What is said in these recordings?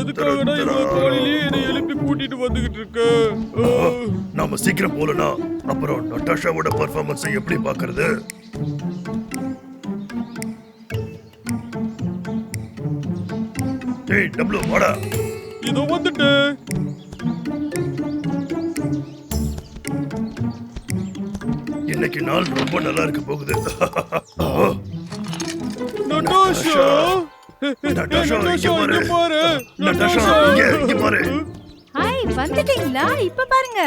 எதுக்காகடா இவ்வளவு காலையிலேயே என்னை எழுப்பி கூட்டிட்டு வந்துகிட்டு இருக்க நாம சீக்கிரம் போலனா. அப்புறம் நட்டாஷாவோட பர்ஃபார்மன்ஸை எப்படி பாக்குறது டேய் டப்ளு வாடா. இதோ வந்துட்டேன் இன்னைக்கு நாள் ரொம்ப நல்லா இருக்க போகுது. நட்டாஷா! நட்டாஷா, இங்க பாரு. நட்டாஷா, இங்க, இங்க பாரு. ஹாய் வந்துட்டீங்களா? இப்ப பாருங்க.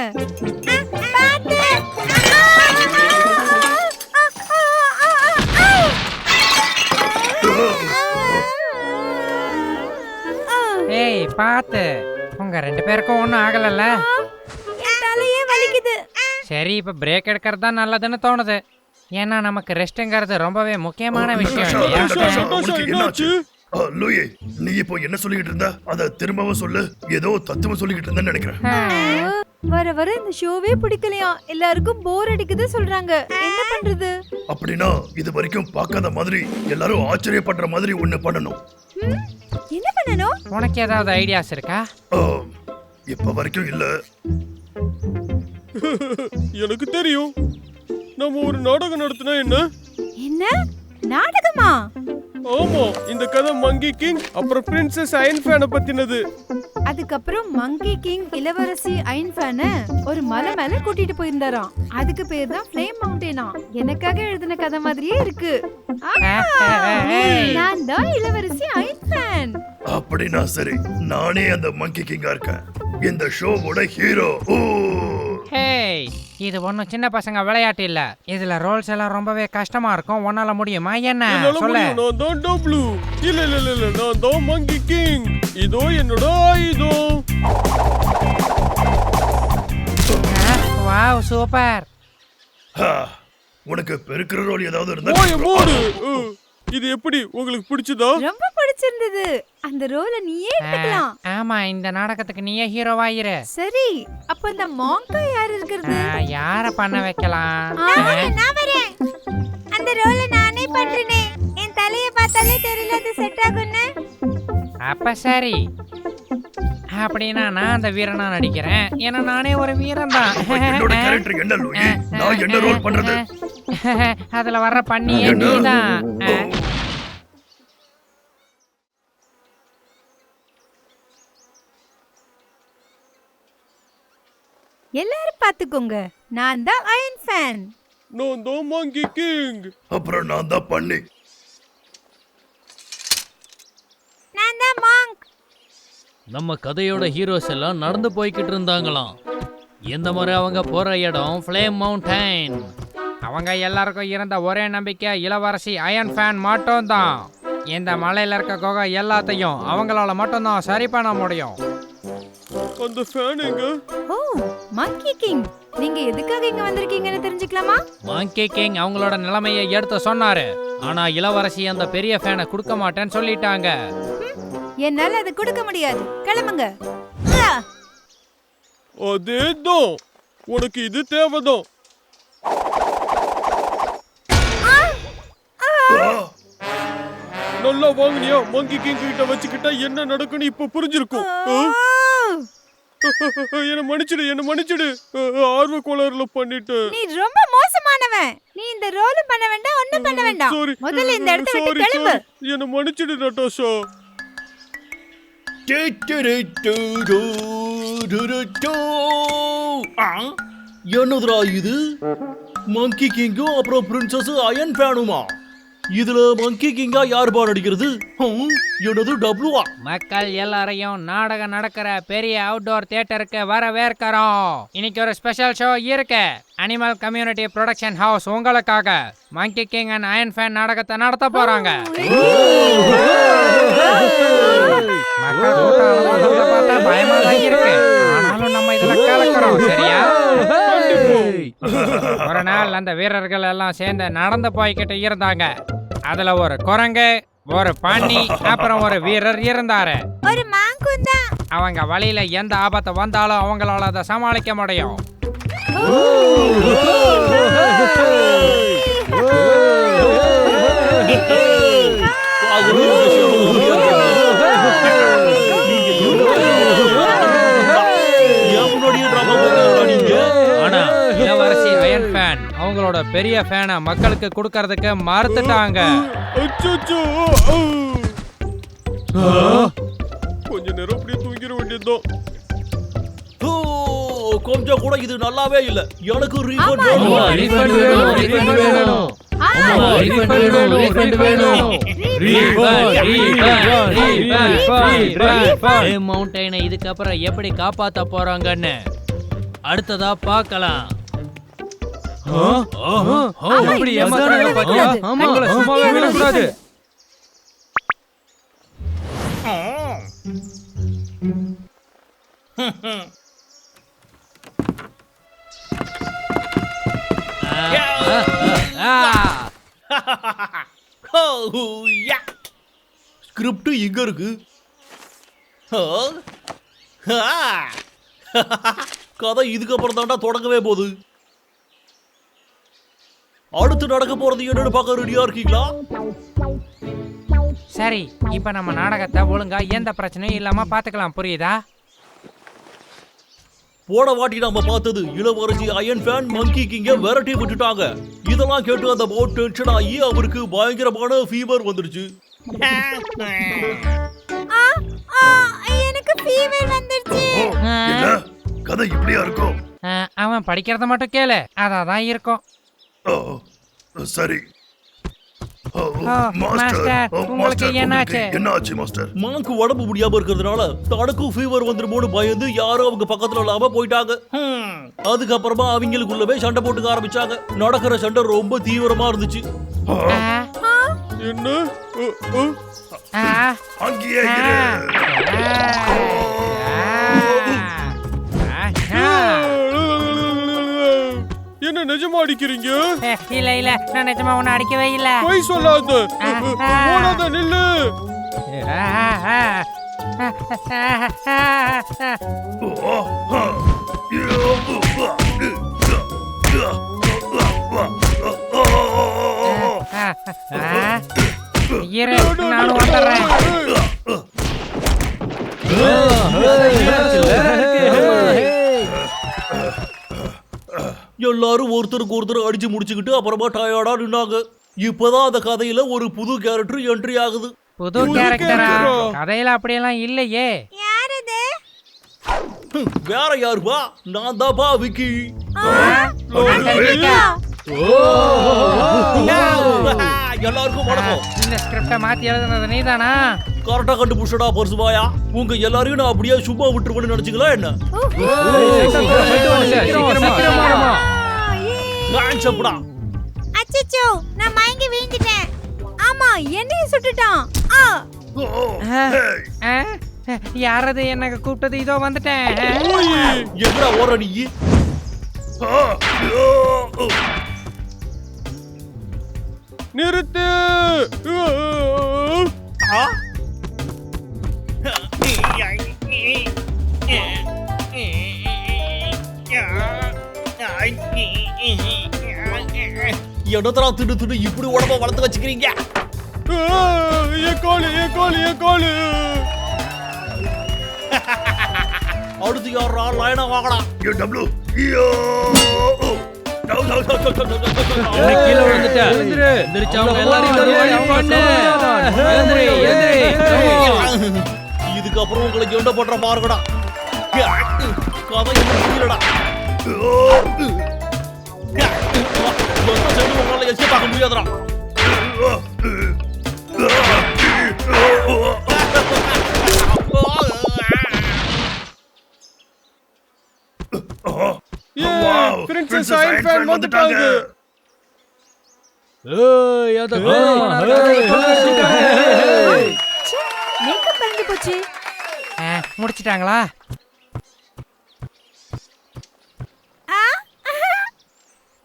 ஏய் பார்த்து உங்க ரெண்டு பேருக்கும் ஒன்றும் ஆகலல்ல? சரி இப்போ பிரேக் எடுக்கிறது தான் நல்லதுன்னு தோணுது. ஏன்னா நமக்கு ரெஸ்ட்டுங்கிறது ரொம்பவே முக்கியமான விஷயம் இல்லையா? லூயி நீ இப்போ என்ன சொல்லிக்கிட்டு இருந்த அத திரும்பவும் சொல்லு. ஏதோ தத்துவம் சொல்லிக்கிட்டு இருந்தேன்னு நினைக்கிறேன். வர வர இந்த ஷோவே பிடிக்கலையா? எல்லாருக்கும் போர் அடிக்குது சொல்றாங்க. என்ன பண்றது? அப்படின்னா இது வரைக்கும் பார்க்காத மாதிரி எல்லாரும் ஆச்சரியப்படுற மாதிரி ஒண்ணு பண்ணணும். என்ன பண்ணணும்? உனக்கு ஏதாவது ஐடியாஸ் இருக்கா? இப்ப வரைக்கும் இல்ல. எனக்கு தெரியும். நம்ம ஒரு நாடகம் நடத்தினா என்ன? என்ன? நாடகமா? ஆமா இந்த கதை மங்கி கிங் அப்புறம் பிரின்சஸ் அயன் ஃபேனை பத்தினது. அதுக்கப்புறம் மங்கி கிங் இளவரசி ஐன் ஃபேன ஒரு மலை மேல கூட்டிட்டு போயிருந்தாராம். அதுக்கு பேர் தான் ஃப்ளேம் மவுண்டேனா எனக்காக எழுதின கதை மாதிரியே இருக்கு. நான் தான் இளவரசி ஐன் ஃபேன். அப்படின்னா சரி நானே அந்த மங்கி கிங்கா இருக்கேன். இந்த ஷோவோட ஹீரோ. ஓ ஹேய் இது ஒன்றும் சின்ன பசங்க விளையாட்டு இல்ல. இதுல ரோல்ஸ் எல்லாம் ரொம்பவே கஷ்டமா இருக்கும். உன்னால முடியுமா? என்ன? சொல்லு. நான் தான் டப்ளு இல்ல இல்ல இல்ல இல்ல நான் தான் மங்கி கிங் இதோ என்னோட ஆயுதம். வாவ் சூப்பர் ஹா, உனக்கு பெருக்கிற ரோல் ஏதாவது இருந்தா மூடு. இது எப்படி உங்களுக்கு பிடிச்சதா? ரொம்ப பிடிச்சிருந்தது. அந்த ரோல நீயே எடுத்துக்கலாம். ஆமா இந்த நாடகத்துக்கு நீயே ஹீரோவா இரு சரி அப்ப இந்த மாங்கா யார் இருக்கிறது? ஆ, யார பண்ண வைக்கலாம்? நான் வரேன். அந்த ரோல நானே பண்றேனே. என் தலைய பார்த்தாலே தெரியல அது செட் ஆகும்னு. அப்ப சரி. அப்படின்னா நான் அந்த வீரனா நடிக்கிறேன். ஏன்னா நானே ஒரு வீரன் தான் என்ன லூயி நான் என்ன ரோல் பண்றது? அதுல வர்ற பண்ணியே என்ன? நீதான். எல்லாரும் பாத்துக்கோங்க நான் தான் அயன் ஃபேன் நான் தான் மங்கி கிங் அப்புறம் நான் தான் பண்ணி நான் தான் மாங்க் நம்ம கதையோட ஹீரோஸ் எல்லாம் நடந்து போய்கிட்டு இருந்தாங்களாம். இந்த முறை அவங்க போற இடம்? ஃப்ளேம் மவுண்டைன் அவங்க எல்லாருக்கும் இருந்த ஒரே நம்பிக்கை இளவரசி அயன் ஃபேன் மட்டும் தான் இந்த மலையில இருக்க குகை எல்லாத்தையும் அவங்களால மட்டும்தான் சரி பண்ண முடியும். அந்த ஃபேன் எங்க? ஓ மங்கி கிங் நீங்க எதுக்காக இங்க வந்திருக்கீங்கன்னு தெரிஞ்சுக்கலாமா? மாங்கே கிங் அவங்களோட நிலைமையை எடுத்து சொன்னாரு. ஆனா இளவரசி அந்த பெரிய ஃபேனை கொடுக்க மாட்டேன்னு சொல்லிட்டாங்க. என்னால அது கொடுக்க முடியாது. கிளம்புங்க. அதேதான் உனக்கு இது தேவைதான். ஆ, நல்லா வாங்குனியா? மங்கி கிங் கிட்ட வச்சுக்கிட்டா என்ன நடக்குன்னு இப்ப புரிஞ்சிருக்கும். என்ன மன்னிச்சிடு என்ன மன்னிச்சிடு. ஆர்வ கோளாறுல பண்ணிட்டேன். நீ ரொம்ப மோசமானவன். நீ இந்த ரோலும் பண்ண வேண்டாம் ஒண்ணும் பண்ண வேண்டாம். சாரி முதல்ல இந்த இடத்த விட்டு கிளம்பு. என்ன மன்னிச்சிடு நட்டாஷா என்னதுடா இது? மங்கி கிங்கும் அப்புறம் பிரின்சஸ் அயன் ஃபேனுமா இதுல மங்கி கிங்கா யார் பால் அடிக்கிறது? எனது என்னது மக்கள் எல்லாரையும் நாடகம் நடக்கிற பெரிய அவுட்டோர் தியேட்டருக்கு வரவேற்கிறோம். இன்னைக்கு ஒரு ஸ்பெஷல் ஷோ இருக்கு. அனிமல் கம்யூனிட்டி ப்ரொடக்ஷன் ஹவுஸ் உங்களுக்காக monkey king and iron fan நாடகத்தை நடத்த போறாங்க. மக்கள் கூட்டம் பார்த்தா பயமா தான் இருக்கு. ஆனாலும் நம்ம இதுல கலக்கிறோம் சரியா? ஒரு நாள் அந்த வீரர்கள் எல்லாம் சேர்ந்து நடந்த போய்கிட்டு இருந்தாங்க. அதுல ஒரு குரங்கு ஒரு பாண்டி அப்புறம் ஒரு வீரர் இருந்தாரு. ஒரு மாங்குந்தா அவங்க வழியில எந்த ஆபத்து வந்தாலும் அவங்களால அதை சமாளிக்க முடியும். Oh, அவங்களோட பெரிய ஃபேனை மக்களுக்கு கொடுக்கறதுக்கு மறுத்துட்டாங்க. கொஞ்ச நேரம் அப்படியே தூங்கிட வேண்டியதுதான். கொஞ்சம் கூட இது நல்லாவே இல்ல. எனக்கு ரீஃபண்ட் வேணும். மவுண்டனை இதுக்கப்புறம் எப்படி காப்பாத்த போறாங்கன்னு அடுத்ததா பார்க்கலாம். ஏமாத்துறாங்க சும்மாவே பாத்தியா. அவங்கள சும்மாவே விடக்கூடாது. ஸ்கிரிப்ட் இங்க இருக்கு. கதை இதுக்கப்புறம் தாண்டா தொடங்கவே போகுது. அடுத்து நடக்க போறது என்னன்னு பார்க்க ரெடியா இருக்கீங்களா? சரி இப்ப நம்ம நாடகத்தை ஒழுங்கா எந்த பிரச்சனையும் இல்லாம பாத்துக்கலாம் புரியுதா? போன வாட்டி நம்ம பார்த்தது இளவரசி அயன் ஃபேன் மங்கி கிங்க விரட்டி விட்டுட்டாங்க. இதெல்லாம் கேட்டு அந்த போட் டென்ஷன் ஆகி அவருக்கு பயங்கரமான ஃபீவர் ஆ, எனக்கு ஃபீவர் வந்துருச்சு என்ன? கதை இப்படியா இருக்கும்? அவன் படிக்கிறத மட்டும் கேளு அதான் இருக்கும். சரி. மாஸ்டர், உங்களுக்கு என்னாச்சு? உங்களுக்கு என்ன ஆச்சு மாஸ்டர்? மாங்கு உடம்பு முடியாம இருக்கிறதுனால தனக்கும் ஃபீவர் வந்துருமோன்னு பயந்து யாரும் அவங்க பக்கத்துல இல்லாம போயிட்டாங்க. அதுக்கப்புறமா அவங்களுக்குள்ளவே சண்டை போட்டுக்க ஆரம்பிச்சாங்க. நடக்கிற சண்டை ரொம்ப தீவிரமா இருந்துச்சு. என்ன? அங்கேயே இரு. என்ன நிஜமா அடிக்கிறீங்க? இல்ல இல்ல. நான் நிஜமா ஒன்னும் அடிக்கவே இல்ல. பொய் சொல்லாத. ஓடாத நில்லு. இரு நானும் வந்துடுறேன் எல்லாரும் ஒருத்தருக்கு ஒருத்தர் அடிச்சு முடிச்சுக்கிட்டு அப்புறமா டயர்டா நின்னாங்க. இப்பதான் அந்த கதையில ஒரு புது கேரக்டர் என்ட்ரி ஆகுது. புது கேரக்டரா கதையில அப்படியெல்லாம் இல்லையே. யார் அது ஹம், வேற யாருப்பா நான் தான்ப்பா விக்கி. எல்லாருக்கும் வணக்கம். இந்த ஸ்கிரிப்ட மாத்தி எழுதுனது நீதானா? கரெக்டா கண்டுபிடிச்சடா பர்சுபாயா உங்க எல்லாரையும் நான் அப்படியே சும்மா விட்டுருவேன்னு நினைச்சீங்களா என்ன? தேங்க்ஸ் அப்படா அச்சச்சோ நான் மயங்கி விழுந்துட்டேன். ஆமா என்னைய சுட்டுட்டான். ஆ. யாரது என்ன கூப்பிட்டது? இதோ வந்துட்டேன். எங்கடா ஓடுற நீ. நிறுத்து. ஆ? என்னத்தரா திடு திடு இப்படி உடம்ப வளர்த்து வச்சுக்கிறீங்க? அடுத்து யாரா லைனா வாங்கடா. டபுள்யூ. கீழே விழுந்துட்ட? எந்திரிச்சு அவங்க எல்லாரையும். இதுக்கப்புறம் உங்களுக்கு என்ன பண்ற பாருங்கடா கதை என்ன புரியலடா சைடு உங்களால முடியாதுடா பிரின்சஸ் வந்துட்டாங்க ஏய் அத மேக்கப் போச்சு முடிச்சிட்டாங்களா?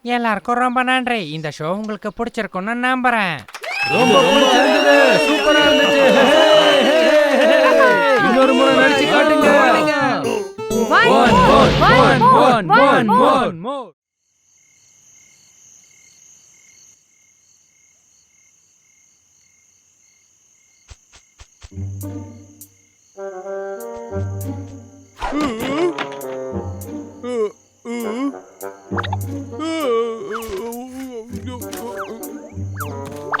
எல்லாருக்கும் ரொம்ப நன்றி. இந்த ஷோ உங்களுக்கு பிடிச்சிருக்கும்னு நம்புறேன். ரொம்ப பிடிச்சிருந்தது. சூப்பரா இருந்துச்சு. இன்னொரு முறை நடிச்சு காட்டுங்க. One One, more, one, one one, more, one, one one, more. one more.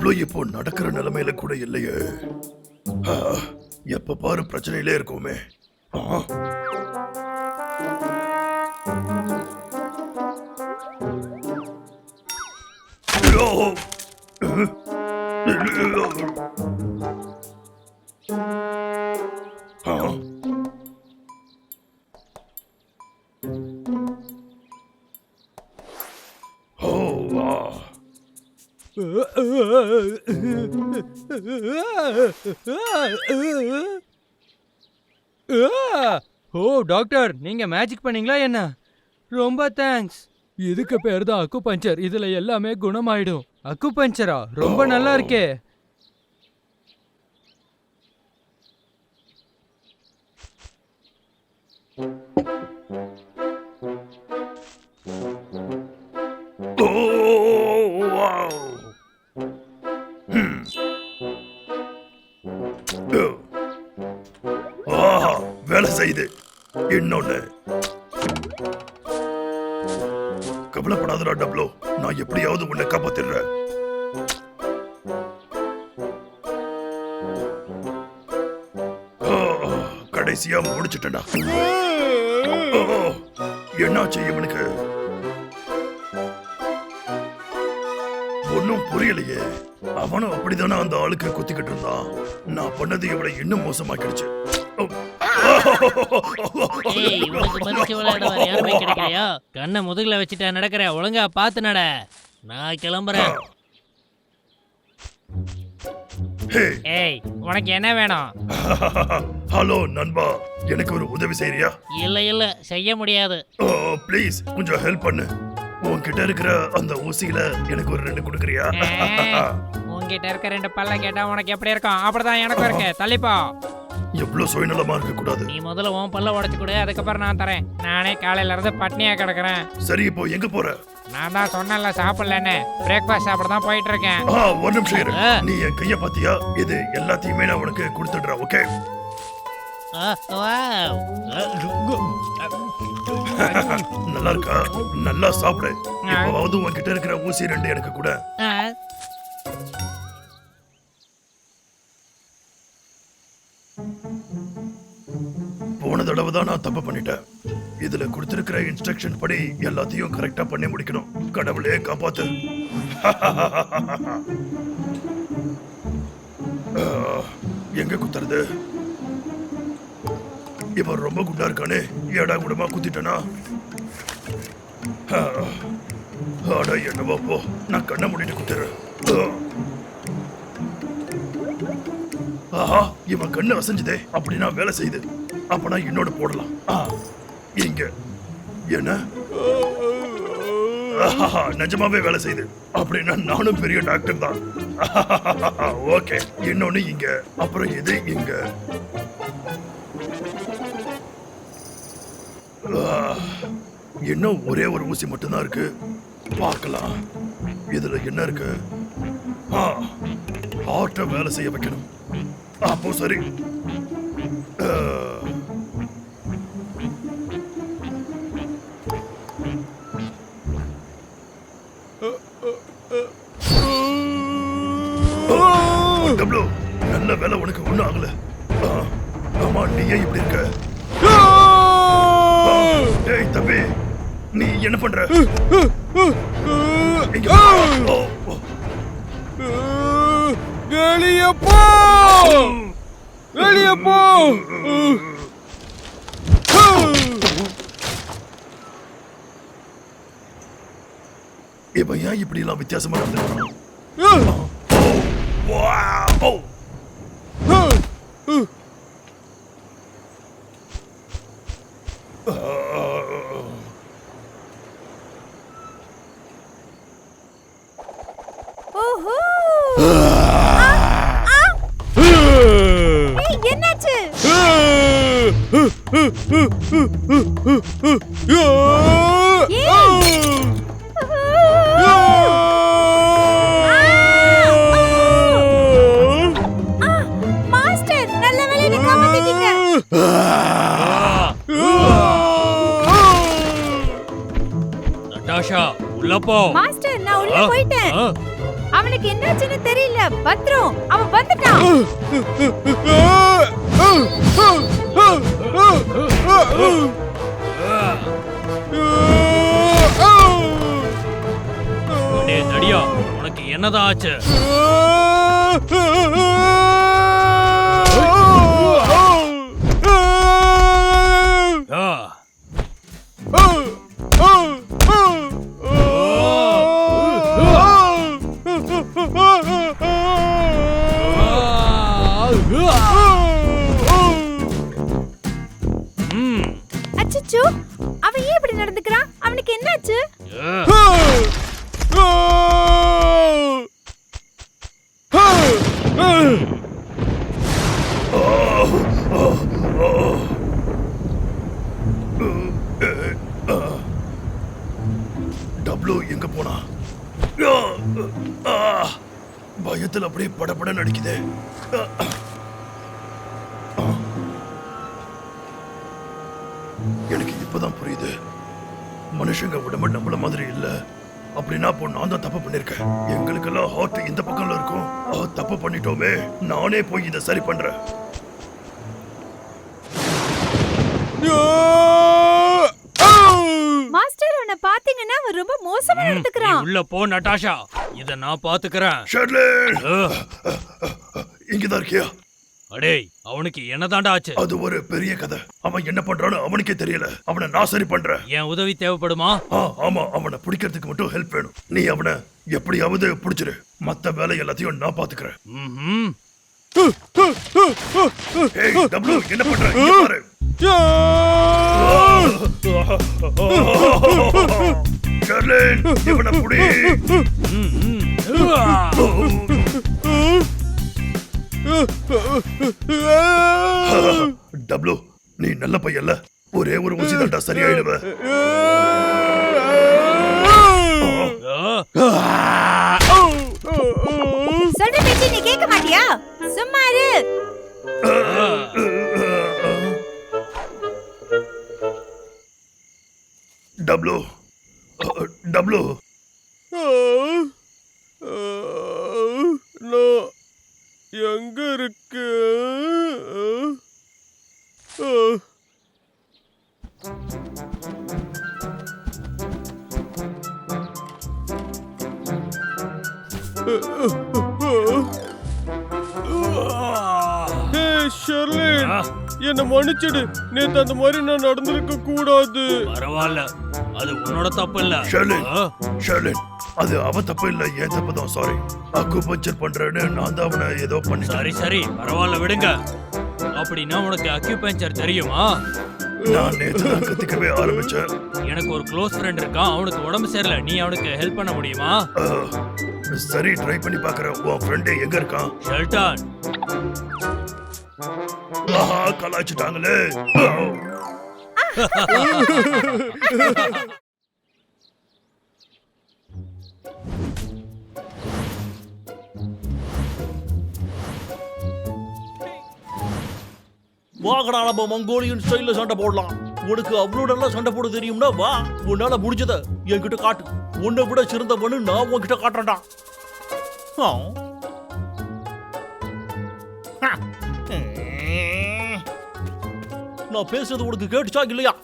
டப்ளு இப்போ நடக்கிற நிலைமையில கூட இல்லையே எப்ப பாரு பிரச்சனையிலே இருக்கோமே ஆ. ஐயோ! ஆ. டாக்டர் நீங்க மேஜிக் பண்ணீங்களா என்ன? ரொம்ப தேங்க்ஸ். இதுக்கு பேர் தான் அக்கு பஞ்சர் இதுல எல்லாமே குணமாயிடும். அக்கு பஞ்சரா ரொம்ப நல்லா இருக்கே. ஆஹா வேலை செய்யுது இன்னொன்னு கவலைப்படாதடா டப்ளோ. நான் எப்படியாவது உன்னை காப்பாத்திடுறேன். கடைசியா முடிச்சிட்டேன்டா. ஓ, என்னாச்சு இவனுக்கு? ஒன்னும் புரியலையே. அவனும் அப்படிதானே அந்த ஆளுக்கு குத்திக்கிட்டு இருந்தான். நான் பண்ணது இவளை இன்னும் மோசமாக்கிடுச்சு. ஏய் உனக்கு மதிச்சு விளையாட வேற யாருமே கிடைக்கலையா கண்ணை முதுகுல வச்சுட்டா நடக்கிற ஒழுங்கா பார்த்து நட. நான் கிளம்புறேன். ஏய் உனக்கு என்ன வேணும்? ஹலோ நண்பா. எனக்கு ஒரு உதவி செய்யறியா இல்ல இல்ல செய்ய முடியாது. ப்ளீஸ் கொஞ்சம் ஹெல்ப் பண்ணு. உன்கிட்ட இருக்கிற அந்த ஊசியில எனக்கு ஒரு ரெண்டு கொடுக்குறியா? உங்ககிட்ட இருக்க ரெண்டு பல்ல கேட்டா உனக்கு எப்படி இருக்கும்? அப்படிதான் எனக்கும் இருக்கு. தள்ளிப்போ. எவ்வளவு சுயநலமா இருக்க கூடாது நீ முதல்ல உன் பல்ல உடைச்சு கொடு அதுக்கப்புறம் நான் தரேன். நானே காலையில இருந்து பட்னியா கிடக்குறேன். சரி இப்போ எங்க போற? நான் தான் சொன்னேன்ல சாப்பிடலன்னு. பிரேக்ஃபாஸ்ட் சாப்பிட தான் போயிட்டு இருக்கேன் ஆ ஒரு நிமிஷம் இரு. ஆ. நீ என் கைய பாத்தியா இது எல்லாத்தையுமே நான் உனக்கு கொடுத்துடுறேன் ஓகே? ஆ, வாவ். நல்லா இருக்கா? நல்லா சாப்பிடு. இப்போவாவது உன்கிட்ட இருக்கிற ஊசி ரெண்டு எனக்கு கூட. ஆ, போன தடவை தான் நான் தப்பு பண்ணிட்டேன். இதுல கொடுத்திருக்கிற இன்ஸ்ட்ரக்ஷன் படி எல்லாத்தையும் கரெக்டா பண்ணி முடிக்கணும். கடவுளே காப்பாத்து. எங்க குத்துறது? இவன் ரொம்ப குண்டா இருக்கானே. ஏடா குடமா குத்திட்டனா? ஆடா அட என்னவோ போ. நான் கண்ணை மூடிட்டு குத்துறேன். ஆஹா இவன் கண்ணு அசைஞ்சுதே. அப்படின்னா வேலை செய்யுது அப்பனா என்னோட போடலாம். ஆ, இங்க. என்ன நிஜமாவே வேலை செய்யுது. அப்படின்னா நானும் பெரிய டாக்டர் தான். ஓகே. இன்னொன்னு இங்க. அப்புறம் இது இங்க? இன்னும் ஒரே ஒரு ஊசி மட்டும்தான் இருக்கு? பார்க்கலாம். இதுல என்ன இருக்கு? ஆ ஹார்ட்டை வேலை செய்ய வைக்கணும். அப்போ சரி. என்ன பண்ற. வெளிய போ. வெளிய போ. இவன் ஏன் இப்படி எல்லாம் வித்தியாசமா நடந்துக்கிறான் வாவ் ஓஹோ ஏய், என்னாச்சு ஆ, என்னதான் ஆச்சு பயத்துல அப்படியே படப்பட நடிக்குது எனக்கு இப்பதான் புரியுது. மனுஷங்க உடம்பு நம்மள மாதிரி இல்ல. அப்படின்னா இப்போ நான் தான் தப்பு பண்ணிருக்கேன். எங்களுக்கெல்லாம் ஹார்ட் இந்த பக்கம்ல இருக்கும். தப்பு பண்ணிட்டோமே. நானே போய் இதை சரி பண்றேன் மாஸ்டர் உன்னை பாத்தீங்கன்னா அவன் ரொம்ப மோசமா நடந்துக்கிறான். உள்ள போ நட்டாஷா. இத நான் பாத்துக்கறேன். ஷர்லி ஆ, இங்கதான் இருக்கியா? அடேய் அவனுக்கு என்னதாண்டா ஆச்சு? அது ஒரு பெரிய கதை. அவன் என்ன பண்றான்னு அவனுக்கே தெரியல. அவனை நான் சரி பண்றேன். என் உதவி தேவைப்படுமா? ஆமா அவனை பிடிக்கிறதுக்கு மட்டும் ஹெல்ப் வேணும். நீ அவனை எப்படியாவது பிடிச்சிரு. மத்த வேலை எல்லாத்தையும் நான் பாத்துக்கிறேன். என்ன பண்ற? ஷர்லின் இவனை புடி. டப்ளு நீ நல்ல பையன்ல ஒரே ஒரு ஊசி தாண்டா சரியாயிடுவ. சொல்ற பேச்சு நீ கேட்க மாட்டியா சும்மா இரு டப்ளு டப்ளு நான் எங்க இருக்கு? ஹே ஷெர்லின். என்ன மன்னிச்சிடு. நேத்து அந்த மாதிரி நான் நடந்திருக்க கூடாது பரவாயில்ல. அது உன்னோட தப்பு இல்ல ஷர்லின். ஷர்லின் அது அவன் தப்பு இல்ல என் தப்பு தான் சாரி அக்கு பஞ்சர் பண்றேன்னு நான் தான் அவனை ஏதோ பண்ணி சரி சரி பரவாயில்ல விடுங்க. அப்படின்னா உனக்கு அக்யூபஞ்சர் தெரியுமா? நான் நேத்து தான் கத்துக்கவே ஆரம்பிச்சேன். எனக்கு ஒரு க்ளோஸ் ஃப்ரெண்ட் இருக்கான் அவனுக்கு உடம்பு சரியில்லை நீ அவனுக்கு ஹெல்ப் பண்ண முடியுமா? அஹ், சரி ட்ரை பண்ணி பார்க்கறேன் உன் ஃப்ரெண்டு எங்க இருக்கான்? ஷெல்டான் ஆஹா கலாய்ச்சிட்டாங்களே. வாங்கடா நம்ம மங்கோலியன் ஸ்டைல்ல சண்டை போடலாம். உனக்கு அவ்வளோ நல்லா சண்டை போட தெரியும்னா வா உன்னால முடிஞ்சத என்கிட்ட காட்டு. உன்னை விட சிறந்தவனு நான் உன்கிட்ட காட்டுறேன்டா. நான் பேசுறது உனக்கு கேட்டுச்சா இல்லையா?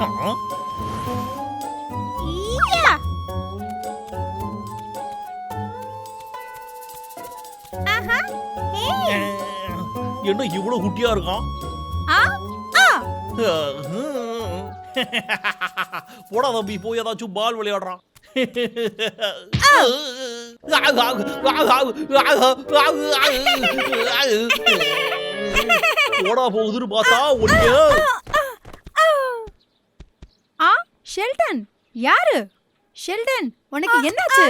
ஆ? என்ன இவ்வளவு குட்டியா இருக்கான்? ஆ, ஆ. போடா தம்பி போய் ஏதாச்சும் பால் விளையாடுறான். போடா போகுதுன்னு பார்த்தா ஒண்ணு ஆ ஷெல்டன் யாரு? ஷெல்டன் உனக்கு என்னாச்சு?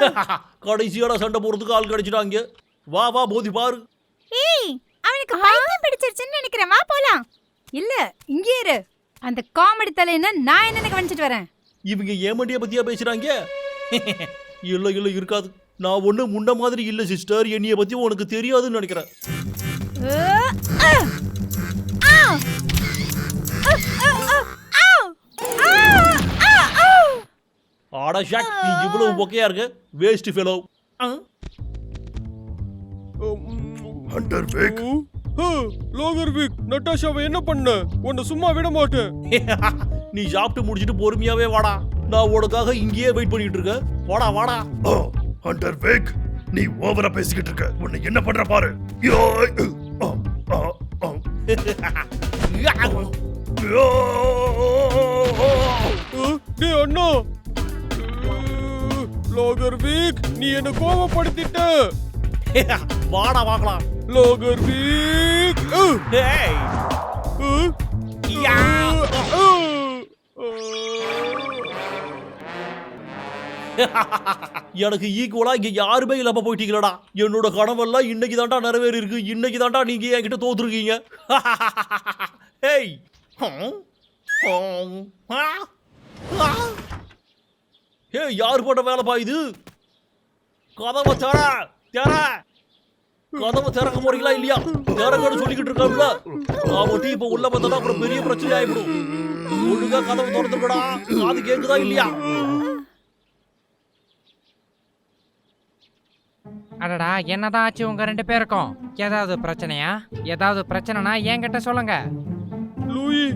கடைசியோட சண்டை போறதுக்கு ஆள் கிடைச்சிட்டாங்க. வா வா போதி பாரு. ஏய் அவனுக்கு பைத்தியம் பிடிச்சிருச்சுன்னு நினைக்கிறேன். வா போலாம். இல்ல இங்கே இரு. அந்த காமெடி தலையன நான் என்ன கவனிச்சிட்டு வரேன்? இவங்க ஏமண்டிய பத்தியா பேசுறாங்க? இல்ல இல்ல இருக்காது. நான் ஒண்ணு முன்ன மாதிரி இல்ல சிஸ்டர் என்னைய பத்தி உனக்கு தெரியாதுன்னு நினைக்கிறேன். ஆடா ஷாக். நீ இவ்வளவு பொக்கையா இருக்க? வேஸ்ட் ஃபெலோ ஹண்டர் வேக் லோகர் வீக் நட்டாஷாவை என்ன பண்ண? உன்னை சும்மா விட மாட்டேன். நீ சாப்பிட்டு முடிச்சிட்டு பொறுமையாவே வாடா. நான் உனக்காக இங்கேயே வெயிட் பண்ணிட்டு இருக்கேன். வாடா வாடா. ஓ ஹண்டர் வேக் நீ ஓவரா பேசிக்கிட்டு இருக்க. உன்னை என்ன பண்ற பாரு. டேய் அண்ணா. லோகர் வீக் நீ என்ன கோவப்படுத்திட்ட. வாடா பார்க்கலாம் லோகர் வீக் டேய். யா. அஹ், அஹ். எனக்கு ஈக்குவலா இங்க யாருமே இல்லாம போயிட்டீங்களடா. என்னோட கனவெல்லாம் இன்னைக்கு தாண்டா நிறைவேறி இருக்கு இன்னைக்கு தாண்டா நீங்க என்கிட்ட தோத்துருக்கீங்க? ஹேய் ஹம். யார் போட்ட வேலைப்பா இது? கதவை தர தர கதவை திறக்க போறீங்களா இல்லையா? திறக்கன்னு சொல்லிக்கிட்டு இருக்காங்களா நான் இப்போ இப்ப உள்ள பார்த்தா அப்புறம் பெரிய பிரச்சனை ஆயிடும் ஒழுங்கா கதவை திறந்துருக்கடா காது கேக்குதா இல்லையா? அடடா என்னதான் ஆச்சு உங்க ரெண்டு பேருக்கும்? ஏதாவது பிரச்சனையா? ஏதாவது பிரச்சனைனா என்கிட்ட சொல்லுங்க. லூயி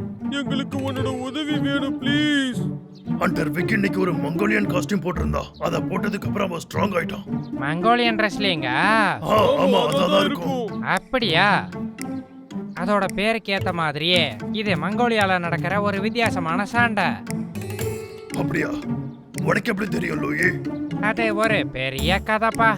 எங்களுக்கு உன்னோட உதவி வேணும் ப்ளீஸ் ஹண்டர் விக் இன்னைக்கு ஒரு மங்கோலியன் காஸ்டியூம் போட்டிருந்தா. அத போட்டதுக்கு அப்புறம் அவன் ஸ்ட்ராங் ஆயிட்டான். மங்கோலியன் ரெஸ்லிங்க ஆமா அதான் இருக்கும். அப்படியா? அதோட பேருக்கு ஏத்த மாதிரியே இது மங்கோலியால நடக்கிற ஒரு வித்தியாசமான சண்டை. அப்படியா? உனக்கு எப்படி தெரியும் லூயி? அது ஒரு பெரிய கதைப்பா.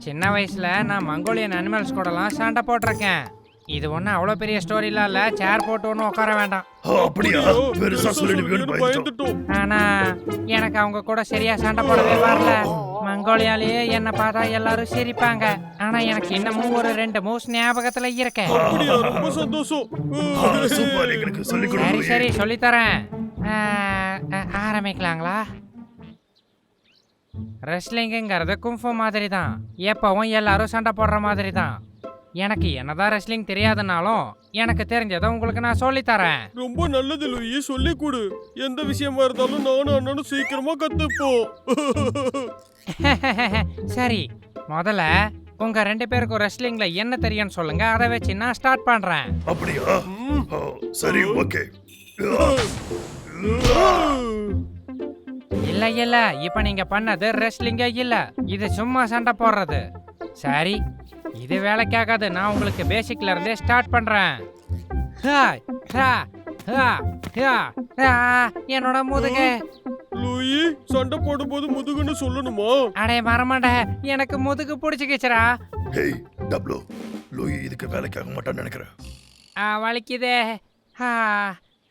சின்ன வயசுல நான் மங்கோலியன் அனிமல்ஸ் கூடலாம் சண்டை போட்டிருக்கேன். இது ஒன்றும் அவ்வளோ பெரிய ஸ்டோரிலாம் இல்லை. சேர் போட்டு ஒன்றும் உட்கார வேண்டாம். அப்படியா? பெருசா சொல்லிடுவீங்கன்னு ஆனா எனக்கு அவங்க கூட சரியா சண்டை போடவே வரல. மங்கோலியாலேயே என்னை பார்த்தா எல்லாரும் சிரிப்பாங்க. ஆனா எனக்கு இன்னமும் ஒரு ரெண்டு மூஸ் ஞாபகத்துல இருக்கு. அப்படியா? ரொம்ப சந்தோஷம். ஆ, சூப்பர். எங்களுக்கு சொல்லிக் கொடு சரி. சரி சொல்லித்தரேன் ஆ, ஆ, ஆரம்பிக்கலாங்களா? ரெஸ்லிங்குங்கிறது கும்ஃபு மாதிரி தான் எப்பவும் எல்லாரும் சண்டை போடுற மாதிரி தான் எனக்கு என்னதான் ரெஸ்லிங் தெரியாதுனாலும் எனக்கு தெரிஞ்சதை உங்களுக்கு நான் சொல்லித்தரேன். ரொம்ப நல்லது லூயி. சொல்லி கொடு எந்த விஷயமா இருந்தாலும் நானும் அண்ணனும் சீக்கிரமா கத்துப்போம். சரி முதல்ல உங்க ரெண்டு பேருக்கும் ரெஸ்லிங்ல என்ன தெரியும்னு சொல்லுங்க. அதை வச்சு நான் ஸ்டார்ட் பண்றேன். அப்படியா? சரி ஓகே. இல்ல இல்ல. இப்ப நீங்க பண்ணது ரெஸ்லிங்கே இல்ல. இது சும்மா சண்டை போடுறது. சரி. இது வேலைக்காகாது நான் உங்களுக்கு பேசிக்ல இருந்தே ஸ்டார்ட் பண்றேன். ஹா, ஹா, ஹா, ஹா, ஹா, என்னோட முதுகு. லூயி சண்டை போடும்போது முதுகுன்னு சொல்லணுமா? அடே வரமாட்ட எனக்கு முதுகு பிடிச்சிக்கிச்சுரா ஹேய் டப்ளு. லூயி இதுக்கு வேலைக்காக மாட்டான்னு நினைக்கிறேன் ஆ, வலிக்குதே.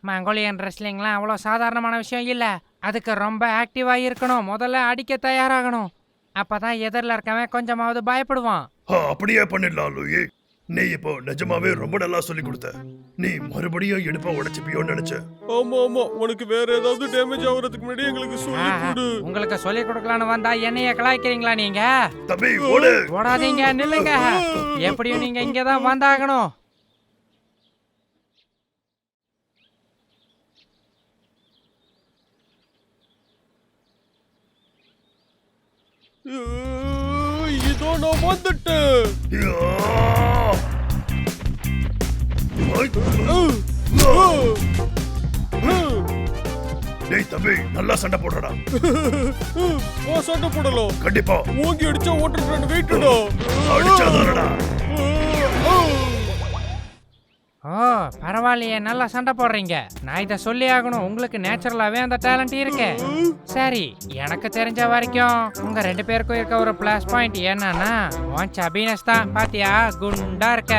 மங்கோலியன் ரெஸ்லிங்லாம் அவ்வளோ சாதாரணமான விஷயம் இல்லை. அதுக்கு ரொம்ப ஆக்டிவாக இருக்கணும் முதல்ல அடிக்க தயாராகணும். அப்போ தான் எதிரில் இருக்கவன் கொஞ்சமாவது பயப்படுவான். ஆ, அப்படியே பண்ணிடலாம் லூயி. நீ இப்போ நிஜமாவே ரொம்ப நல்லா சொல்லி கொடுத்த. நீ மறுபடியும் எடுப்ப உடைச்சுப்பியோன்னு நினைச்ச. ஆமா ஆமா. உனக்கு வேற ஏதாவது டேமேஜ் ஆகுறதுக்கு முன்னாடி எங்களுக்கு சொல்லி கொடு. உங்களுக்கு சொல்லி கொடுக்கலான்னு வந்தா என்னைய கலாய்க்கிறீங்களா நீங்க? தம்பி ஓடு. ஓடாதீங்க நில்லுங்க. எப்படியும் நீங்க இங்கே தான் வந்தாகணும். இதோ நான் வந்துட்டேன்! டேய் தம்பி நல்லா சண்டை போடுறடா. ஓ சண்டை போடலாம். கண்டிப்பா. ஓங்கி அடிச்சா ரெண்டு வெயிட்டுடா அடிச்சாதானடா. ஓ பரவாயில்லையே. நல்லா சண்டை போடுறீங்க. நான் இதை சொல்லி ஆகணும். உங்களுக்கு நேச்சுரலாகவே அந்த டேலண்ட் இருக்கு. சரி எனக்கு தெரிஞ்ச வரைக்கும் உங்கள் ரெண்டு பேருக்கும் இருக்க ஒரு ப்ளஸ் பாயிண்ட் என்னன்னா உன் சபீனஸ் தான். பாத்தியா? குண்டா இருக்க.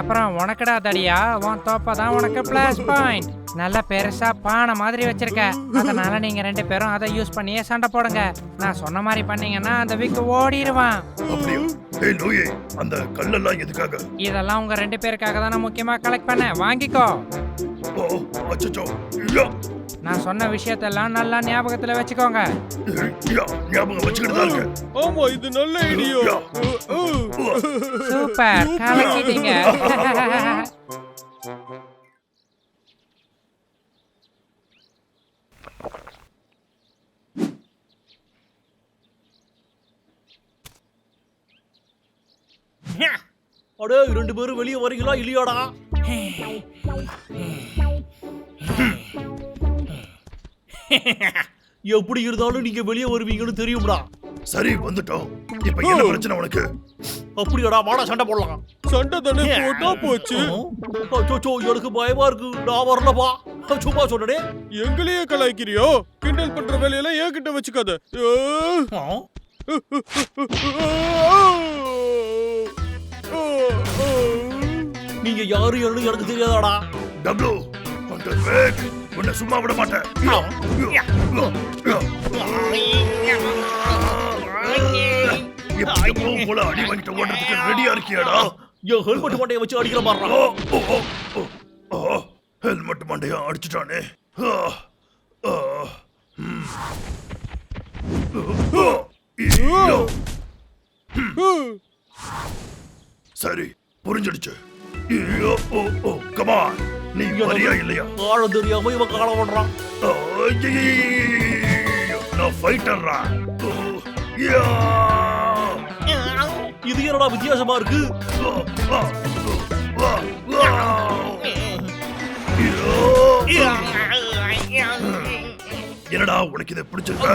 அப்புறம் உனக்குடா தடியா? உன் தோப்பை தான் உனக்கு ப்ளஸ் பாயிண்ட் நல்ல பெருசா பானை மாதிரி வச்சிருக்க. அதனால நீங்க ரெண்டு பேரும் அதை யூஸ் பண்ணியே சண்டை போடுங்க. நான் சொன்ன மாதிரி பண்ணீங்கன்னா அந்த வீக்கு ஓடிடுவான் அப்படியா? டேய் லோயே அந்த கல்லெல்லாம் எதுக்காக? இதெல்லாம் உங்க ரெண்டு பேருக்காக தான் நான் முக்கியமா கலெக்ட் பண்ணேன். வாங்கிக்கோ. ஓ அச்சச்சோ ஐயா நான் சொன்ன விஷயத்தெல்லாம் நல்லா ஞாபகத்துல வச்சுக்கோங்க. ஞாபகம் வச்சுக்கிட்டு தான் இருக்கேன். ஆமா இது நல்ல ஐடியா சூப்பர் கலக்கிட்டீங்க. அடே ரெண்டு பேரும் வெளியே வரீங்களா இல்லையாடா? எப்படி இருந்தாலும் நீங்க வெளியே வருவீங்கன்னு தெரியும்டா. சரி வந்துட்டோம். இப்ப என்ன பிரச்சனை உனக்கு? அப்படியாடா வாடா சண்டை போடலாம். சண்டை தானே போட்டா போச்சு. அச்சோ எனக்கு பயமா இருக்கு. நான் வரலப்பா. சும்மா சொன்னடே எங்களையே கலாய்க்கிறியோ? கிண்டல் பண்ற வேலையெல்லாம் என்கிட்ட வச்சுக்காத. ஆ. நீங்க யாரு என்னன்னு எனக்கு தெரியாதாடா? டப்ளு வேக் உன்னை சும்மா விட மாட்டேன். எப்பவும் போல அடி வாங்கிட்டு ஓடுறதுக்கு ரெடியா இருக்கியாடா? என் ஹெல்மெட் மண்டையை வச்சு அடிக்கிற மாதிரி ஹெல்மெட் மண்டையா அடிச்சுட்டானே. ஐயோ. சரி புரிஞ்சிடுச்சு. on. நீ வரியா இல்லையா? ஆழம் தெரியாம இவன் கால பண்றான் ஓ, ஐயையையையையையோ, நான் ஃபைட்டர்ரா இது என்னடா வித்தியாசமா இருக்கு என்னடா உனக்கு இதை பிடிச்சிருக்கா